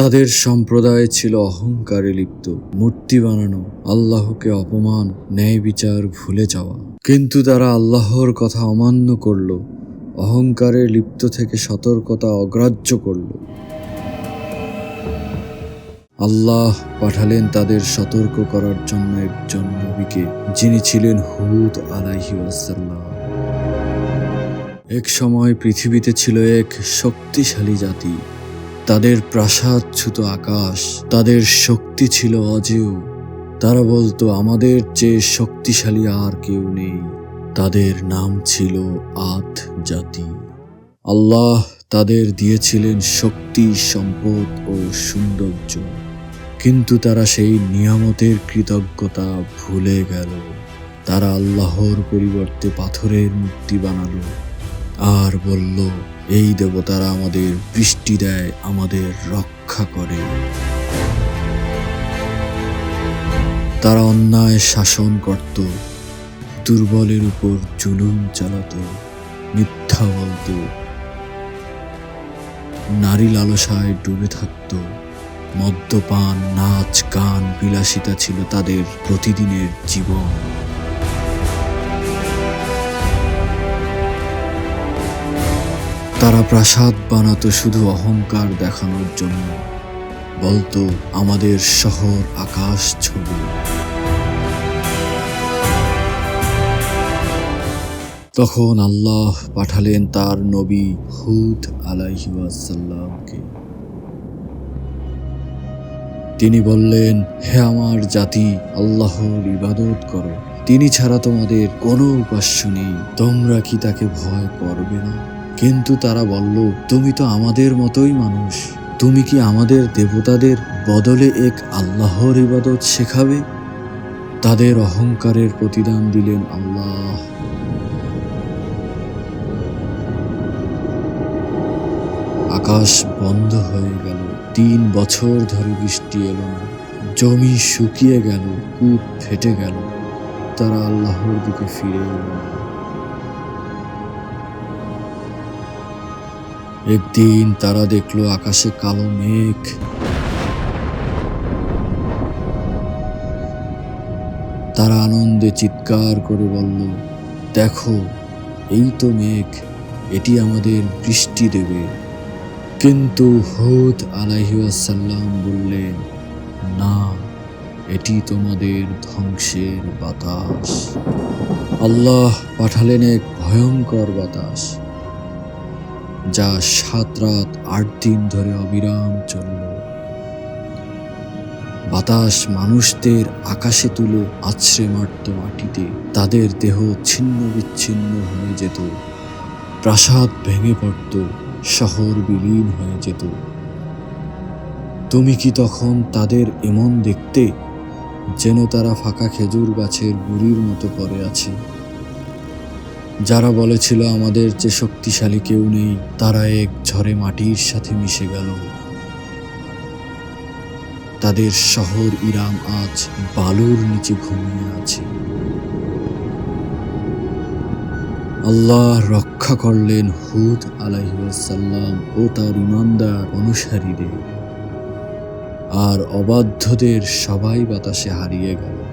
তাদের সম্প্রদায় ছিল অহংকারে লিপ্ত, মূর্তি বানানো, আল্লাহকে অপমান, ন্যায় বিচার, ভুলে যাওয়া। কিন্তু তারা আল্লাহর কথা অমান্য করল, অহংকারে লিপ্ত থেকে সতর্কতা অগ্রাহ্য করল। আল্লাহ পাঠালেন তাদের সতর্ক করার জন্য একজন নবীকে যিনি ছিলেন হুদ আলাইহি ওয়াসাল্লাম। এক সময় পৃথিবীতে ছিল এক শক্তিশালী জাতি তাদের প্রাসাদ প্রাসাদচ্যুত আকাশ, তাদের শক্তি ছিল অজেয়। তারা বলতো, আমাদের চেয়ে শক্তিশালী আর কেউ নেই। তাদের নাম ছিল আদ জাতি। আল্লাহ তাদের দিয়েছিলেন শক্তি, সম্পদ ও সৌন্দর্য। কিন্তু তারা সেই নিয়ামতের কৃতজ্ঞতা ভুলে গেল। তারা আল্লাহর পরিবর্তে পাথরের মূর্তি বানালো। আর বলল, এই দেবতারা আমাদের বৃষ্টি দেয়, আমাদের রক্ষা করে। তারা অন্যায় শাসন করত, দুর্বলের উপর জুলুম চালাত, মিথ্যা বলত। নারী লালসায় ডুবে থাকত, মদ্যপান, নাচ, গান বিলাসিতা ছিল তাদের প্রতিদিনের জীবন। তারা প্রাসাদ বানাতো শুধু অহংকার দেখানোর জন্য। বলতো, আমাদের শহর আকাশ ছবি। তখন আল্লাহ পাঠালেন তার নবী হুদ আলাইহাসাল্লামকে তিনি বললেন, হে আমার জাতি, আল্লাহর ইবাদত করো। তিনি ছাড়া তোমাদের কোনো উপাস্য নেই। তোমরা কি তাকে ভয় করবে না? কিন্তু তারা বলল, তুমি তো আমাদের মতোই মানুষ। তুমি কি আমাদের দেবতাদের বদলে এক আল্লাহর ইবাদত শেখাবে? তাদের অহংকারের প্রতিদান দিলেন আল্লাহ। আকাশ বন্ধ হয়ে গেল। তিন বছর ধরে বৃষ্টি এলো না। জমি শুকিয়ে গেল, কূপ ফেটে গেল। তারা আল্লাহর দিকে ফিরে এলো না। একদিন তারা দেখল আকাশে কালো মেঘ। তারা আনন্দে চিৎকার করে বলল, দেখো, এই তো মেঘ, এটি আমাদের বৃষ্টি দেবে। কিন্তু হুদ আলাইহাসাল্লাম বললেন, না, এটি তোমাদের ধ্বংসের বাতাস। আল্লাহ পাঠালেন এক ভয়ঙ্কর বাতাস। যা সাত রাত আট দিন ধরে অবিরাম চলল। বাতাস মানুষদের আকাশে তুলে আছড়ে মারত মাটিতে। তাদের দেহ ছিন্ন বিচ্ছিন্ন হয়ে যেত। প্রাসাদ ভেঙে পড়ত, শহর বিলীন হয়ে যেত। তুমি কি তখন তাদের এমন দেখতে, যেন তারা ফাঁকা খেজুর গাছের গুড়ির মতো পড়ে আছে? যারা বলেছিল আমাদের যে শক্তিশালী কেউ নেই, তারা এক ঝড়ে মাটির সাথে মিশে গেল। তাদের শহর ইরাম আজ বালুর নিচে ঘুমিয়ে আছে। আল্লাহ রক্ষা করলেন হুদ আলাইসাল্লাম ও তার ইমানদার অনুসারীদের। আর অবাধ্যদের সবাই বাতাসে হারিয়ে গেল।